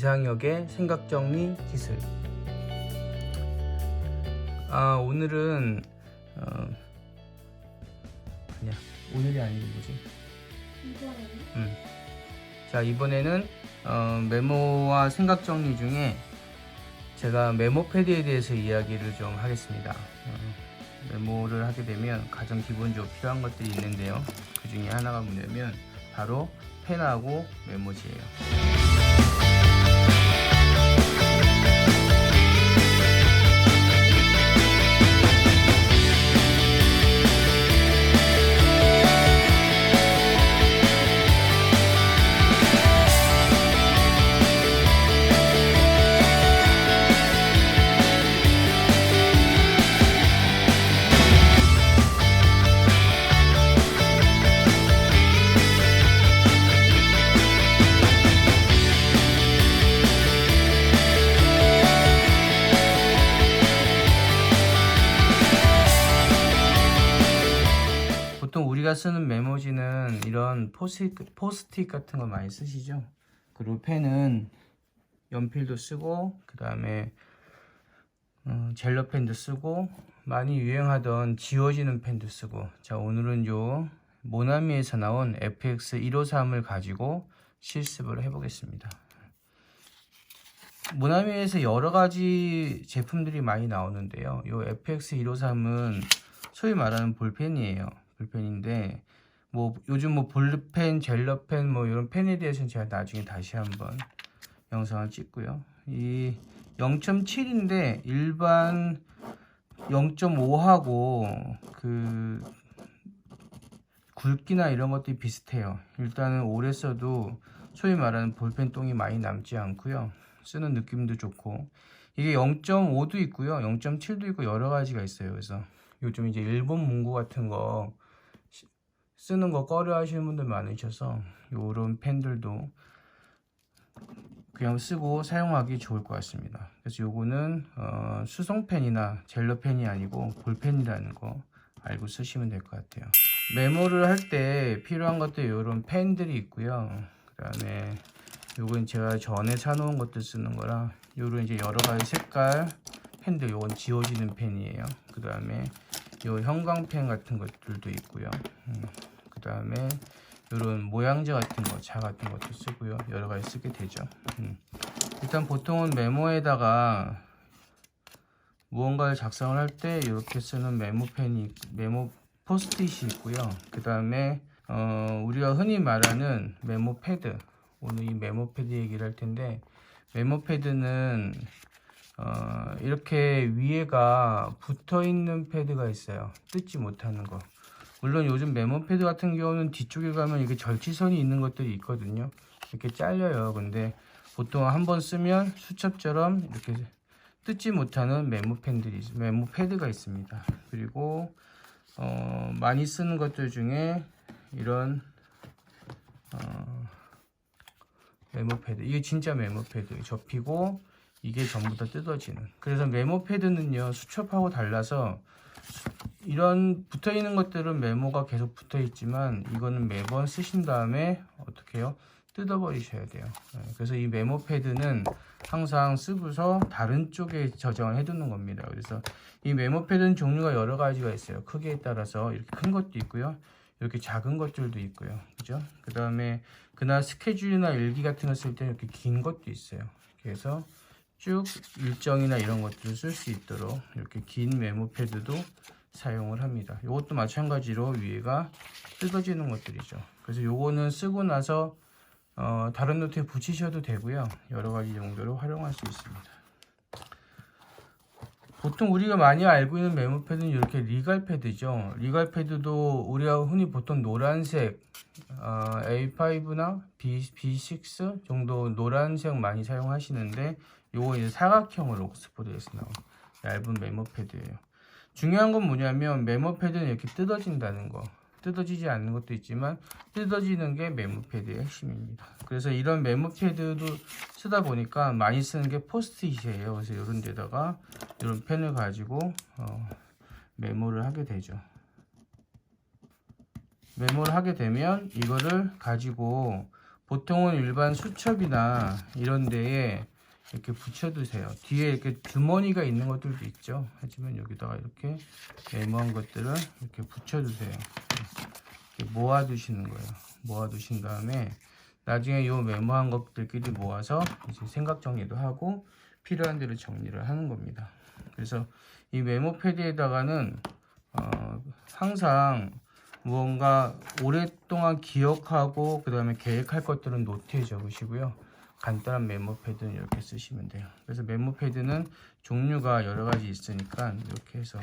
이상혁의 생각정리 기술. 아 오늘은 어 아니야 오늘이 아니고 뭐지? 이번에는 음. 자 이번에는 어, 메모와 생각 정리 중에 제가 메모 패드에 대해서 이야기를 좀 하겠습니다. 어, 메모를 하게 되면 가장 기본적으로 필요한 것들이 있는데요. 그 중에 하나가 뭐냐면 바로 펜하고 메모지예요. 우리가 쓰는 메모지는 이런 포스트, 포스트잇 같은 거 많이 쓰시죠? 그리고 펜은 연필도 쓰고 그 다음에 어, 젤러펜도 쓰고 많이 유행하던 지워지는 펜도 쓰고. 자 오늘은 요 모나미에서 나온 FX 153을 가지고 실습을 해보겠습니다. 모나미에서 여러 가지 제품들이 많이 나오는데요. 요 FX 153은 소위 말하는 볼펜이에요 볼펜인데 뭐 요즘 뭐 볼펜, 젤러펜 뭐 이런 펜에 대해서는 제가 나중에 다시 한번 영상을 찍고요. 이 0.7인데 일반 0.5하고 그 굵기나 이런 것들이 비슷해요. 일단은 오래 써도 소위 말하는 볼펜 똥이 많이 남지 않고요. 쓰는 느낌도 좋고 이게 0.5도 있고요. 0.7도 있고 여러 가지가 있어요. 그래서 요즘 이제 일본 문구 같은 거 쓰는 거 꺼려 하시는 분들 많으셔서 요런 펜들도 그냥 쓰고 사용하기 좋을 것 같습니다. 그래서 요거는 어, 수성펜이나 젤러펜이 아니고 볼펜이라는 거 알고 쓰시면 될 것 같아요. 메모를 할 때 필요한 것들 요런 펜들이 있고요. 그 다음에 요건 제가 전에 사놓은 것들 쓰는 거라 요런 이제 여러 가지 색깔 펜들 요건 지워지는 펜이에요. 그 다음에 요 형광펜 같은 것들도 있고요. 음, 그 다음에 이런 모양제 같은 거, 자 같은 것도 쓰고요. 여러 가지 쓰게 되죠. 음. 일단 보통은 메모에다가 무언가를 작성을 할 때 이렇게 쓰는 메모펜이 메모 포스트잇이 있고요. 그 다음에 어, 우리가 흔히 말하는 메모 패드. 오늘 이 메모 패드 얘기를 할 텐데 메모 패드는 어, 이렇게 위에가 붙어 있는 패드가 있어요. 뜯지 못하는 거. 물론 요즘 메모 패드 같은 경우는 뒤쪽에 가면 이게 절취선이 있는 것들이 있거든요. 이렇게 잘려요. 근데 보통 한 번 쓰면 수첩처럼 이렇게 뜯지 못하는 메모 펜들이 메모 패드가 있습니다. 그리고 어, 많이 쓰는 것들 중에 이런 어, 메모 패드 이게 진짜 메모 패드 접히고 이게 전부 다 뜯어지는. 그래서 메모 패드는요 수첩하고 달라서 이런 붙어 있는 것들은 메모가 계속 붙어 있지만 이거는 매번 쓰신 다음에 어떻게 해요? 뜯어 버리셔야 돼요. 네, 그래서 이 메모 패드는 항상 쓰고서 다른 쪽에 저장을 해 두는 겁니다. 그래서 이 메모 패드는 종류가 여러 가지가 있어요. 크기에 따라서 이렇게 큰 것도 있고요. 이렇게 작은 것들도 있고요. 그죠? 그 다음에 그날 스케줄이나 일기 같은 거 쓸 때 이렇게 긴 것도 있어요. 그래서 쭉 일정이나 이런 것들을 쓸 수 있도록 이렇게 긴 메모 패드도 사용을 합니다. 이것도 마찬가지로 위에가 뜯어지는 것들이죠. 그래서 요거는 쓰고 나서 어, 다른 노트에 붙이셔도 되고요. 여러 가지 용도로 활용할 수 있습니다. 보통 우리가 많이 알고 있는 메모 패드는 이렇게 리갈 패드죠. 리갈 패드도 우리가 흔히 보통 노란색 어, A5나 B, B6 정도 노란색 많이 사용하시는데 요거 이제 사각형으로 옥스포드에서 나온 얇은 메모 패드예요. 중요한 건 뭐냐면 메모 패드는 이렇게 뜯어진다는 거. 뜯어지지 않는 것도 있지만 뜯어지는 게 메모 패드의 핵심입니다. 그래서 이런 메모 패드도 쓰다 보니까 많이 쓰는 게 포스트잇이에요. 그래서 이런 데다가 이런 펜을 가지고 어, 메모를 하게 되죠. 메모를 하게 되면 이거를 가지고 보통은 일반 수첩이나 이런 데에 이렇게 붙여두세요. 뒤에 이렇게 주머니가 있는 것들도 있죠. 하지만 여기다가 이렇게 메모한 것들을 이렇게 붙여두세요. 이렇게 모아두시는 거예요. 모아두신 다음에 나중에 요 메모한 것들끼리 모아서 이제 생각 정리도 하고 필요한 대로 정리를 하는 겁니다. 그래서 이 메모 패드에다가는 어, 항상 무언가 오랫동안 기억하고 그 다음에 계획할 것들은 노트에 적으시고요. 간단한 메모 패드는 이렇게 쓰시면 돼요. 그래서 메모 패드는 종류가 여러 가지 있으니까 이렇게 해서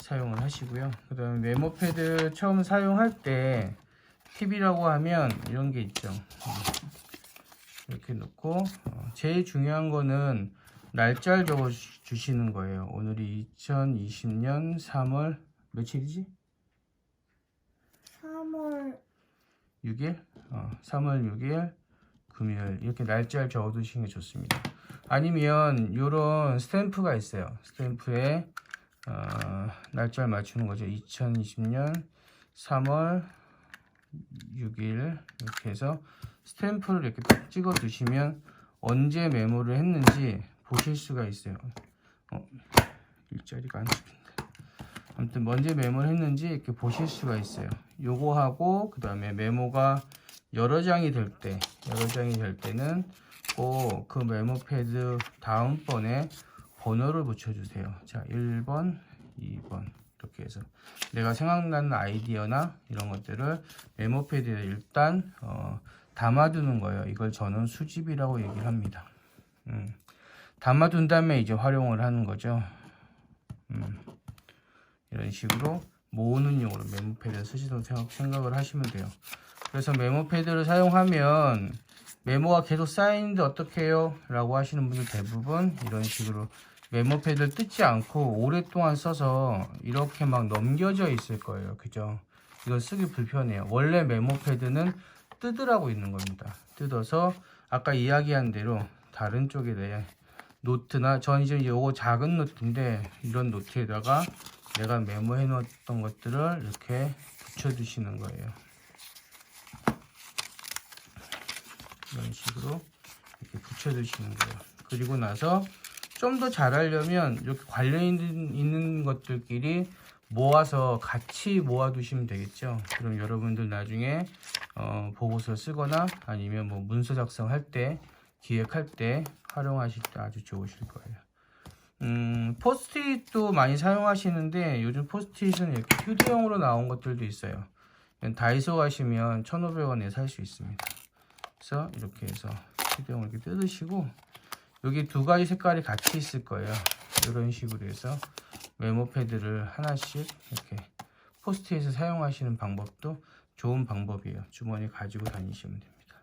사용을 하시고요. 그 다음에 메모 패드 처음 사용할 때 팁이라고 하면 이런 게 있죠. 이렇게 놓고 어, 제일 중요한 거는 날짜를 적어 주- 주시는 거예요. 오늘이 2020년 3월 며칠이지? 3월 6일? 어, 3월 6일 금요일 이렇게 날짜를 적어 두시는 게 좋습니다. 아니면 이런 스탬프가 있어요. 스탬프에 어, 날짜를 맞추는 거죠. 2020년 3월 6일 이렇게 해서 스탬프를 이렇게 딱 찍어 두시면 언제 메모를 했는지 보실 수가 있어요. 어, 일자리가 안 잡힌다. 아무튼 언제 메모를 했는지 이렇게 보실 수가 있어요. 요거 하고 그 다음에 메모가 여러 장이 될 때, 여러 장이 될 때는 꼭 그 메모 패드 다음번에 번호를 붙여주세요. 자, 1번, 2번 이렇게 해서 내가 생각나는 아이디어나 이런 것들을 메모 패드에 일단 어, 담아두는 거예요. 이걸 저는 수집이라고 얘기를 합니다. 음, 담아둔 다음에 이제 활용을 하는 거죠. 음, 이런 식으로 모으는 용으로 메모 패드를 쓰시도록 생각, 생각을 하시면 돼요. 그래서 메모 패드를 사용하면 메모가 계속 쌓이는데 어떻게 해요? 라고 하시는 분들 대부분 이런 식으로 메모 패드를 뜯지 않고 오랫동안 써서 이렇게 막 넘겨져 있을 거예요. 그죠? 이건 쓰기 불편해요. 원래 메모 패드는 뜯으라고 있는 겁니다. 뜯어서 아까 이야기한 대로 다른 쪽에 내 노트나 전 이제 요거 작은 노트인데 이런 노트에다가 내가 메모해 놓았던 것들을 이렇게 붙여 두시는 거예요. 이런 식으로 이렇게 붙여 두시는 거예요. 그리고 나서 좀 더 잘하려면 이렇게 관련 있는, 것들끼리 모아서 같이 모아 두시면 되겠죠. 그럼 여러분들 나중에 어, 보고서 쓰거나 아니면 뭐 문서 작성할 때 기획할 때 활용하실 때 아주 좋으실 거예요. 음, 포스트잇도 많이 사용하시는데 요즘 포스트잇은 이렇게 휴대용으로 나온 것들도 있어요. 다이소 가시면 1,500원에 살 수 있습니다. 그래서 이렇게 해서 휴대용을 이렇게 뜯으시고 여기 두 가지 색깔이 같이 있을 거예요. 이런 식으로 해서 메모 패드를 하나씩 이렇게 포스트잇을 사용하시는 방법도 좋은 방법이에요. 주머니 가지고 다니시면 됩니다.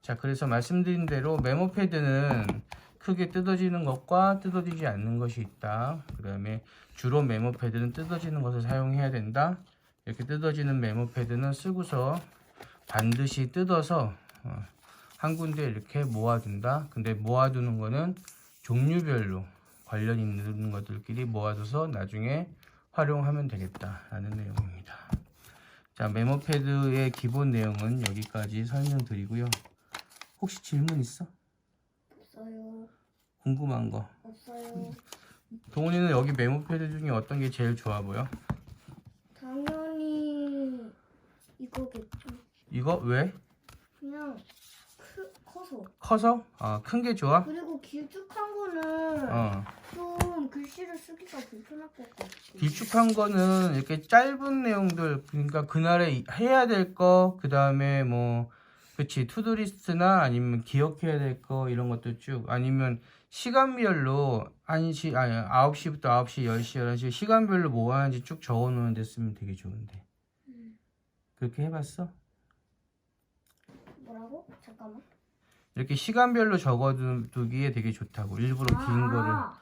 자, 그래서 말씀드린 대로 메모 패드는 크게 뜯어지는 것과 뜯어지지 않는 것이 있다. 그 다음에 주로 메모 패드는 뜯어지는 것을 사용해야 된다. 이렇게 뜯어지는 메모 패드는 쓰고서 반드시 뜯어서 어, 한 군데 이렇게 모아둔다. 근데 모아두는 거는 종류별로 관련 있는 것들끼리 모아둬서 나중에 활용하면 되겠다라는 내용입니다. 자, 메모 패드의 기본 내용은 여기까지 설명드리고요. 혹시 질문 있어? 없어요. 궁금한 거. 없어요. 동훈이는 여기 메모 패드 중에 어떤 게 제일 좋아 보여? 당연히 이거겠죠. 이거 왜? 그냥 크, 커서. 커서? 아, 큰게 좋아? 그리고 길쭉한 거는 어. 좀 글씨를 쓰기가 불편할 것 같고. 길쭉한 거는 이렇게 짧은 내용들, 그러니까 그날에 이- 해야 될 거, 그 다음에 뭐, 그치, 투두리스트나 아니면 기억해야 될 거, 이런 것도 쭉, 아니면 시간별로, 1시, 아니, 9시부터 9시, 10시, 11시, 시간별로 뭐 하는지 쭉 적어 놓은 데 쓰면 되게 좋은데. 그렇게 해봤어? 뭐라고? 잠깐만. 이렇게 시간별로 적어두기에 되게 좋다고. 일부러 긴 거를. 아,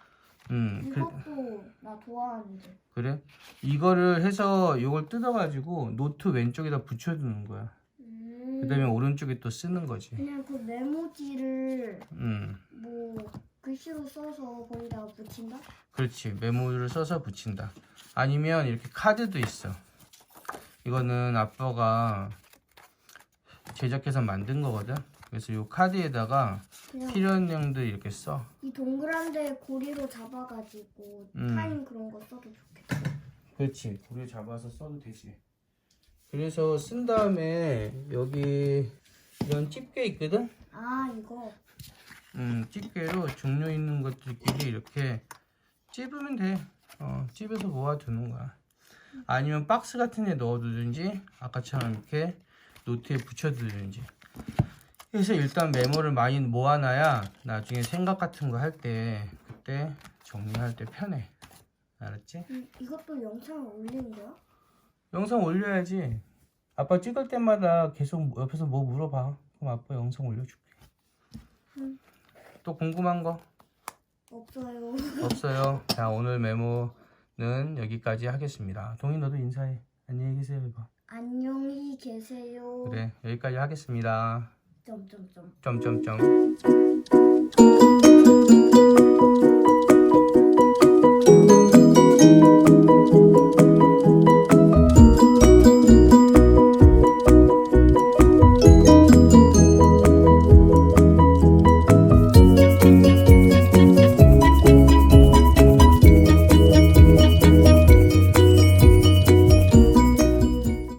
음, 그, 이것도 나 좋아하는데. 그래? 이거를 해서 이걸 뜯어가지고 노트 왼쪽에다 붙여두는 거야. 음. 그 다음에 오른쪽에 또 쓰는 거지. 그냥 그 메모지를 음, 뭐 글씨로 써서 거기다 붙인다? 그렇지. 메모를 써서 붙인다. 아니면 이렇게 카드도 있어. 이거는 아빠가 제작해서 만든 거거든. 그래서 이 카드에다가 그냥 필요한 내용들 이렇게 써. 이 동그란데 고리로 잡아가지고 음. 타임 그런 거 써도 좋겠다. 그렇지. 고리 잡아서 써도 되지. 그래서 쓴 다음에 여기 이런 집게 있거든. 아 이거 음, 집게로 종류 있는 것들끼리 이렇게 찝으면 돼. 어, 찝어서 모아두는 거야. 아니면 박스 같은 데 넣어두든지 아까처럼 이렇게 노트에 붙여두든지. 그래서 일단 메모를 많이 모아놔야 나중에 생각 같은 거 할 때 그때 정리할 때 편해. 알았지? 음, 이것도 영상을 올리는 거야? 영상 올려야지. 아빠 찍을 때마다 계속 옆에서 뭐 물어봐. 그럼 아빠 영상 올려줄게. 음. 또 궁금한 거? 없어요. 없어요. 자, 오늘 메모는 여기까지 하겠습니다. 동희 너도 인사해. 안녕히 계세요, 이거. 안녕히 계세요. 그래, 여기까지 하겠습니다. 점점점. 점점점.